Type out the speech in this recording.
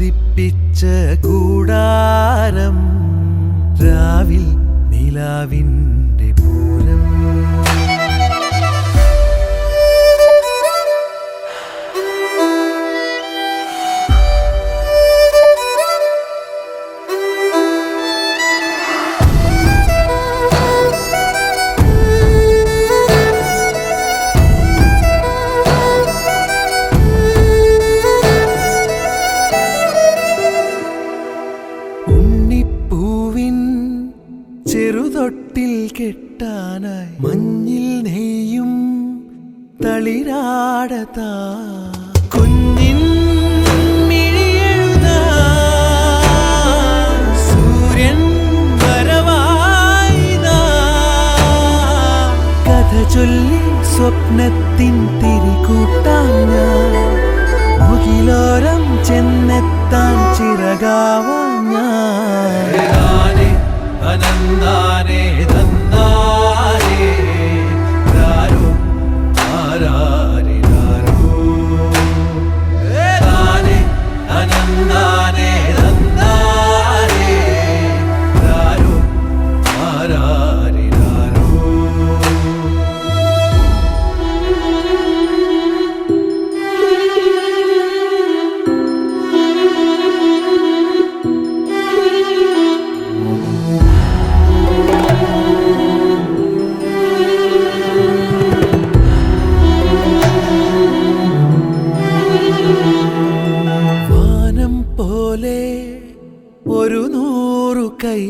പതിപ്പിച്ച കൂടാരം രാവിൽ നിലാവിന്റെ കെട്ടാനായി മഞ്ഞിൽ നെയ്യും തളിരാടതാ. കുഞ്ഞിൻ സ്വപ്നത്തിൻ തിരികൂട്ടാം ഞാൻ. മുകിലോരം ചെന്നെത്താൻ ചിറകാവാം ഞാൻ. അനന്താനേ.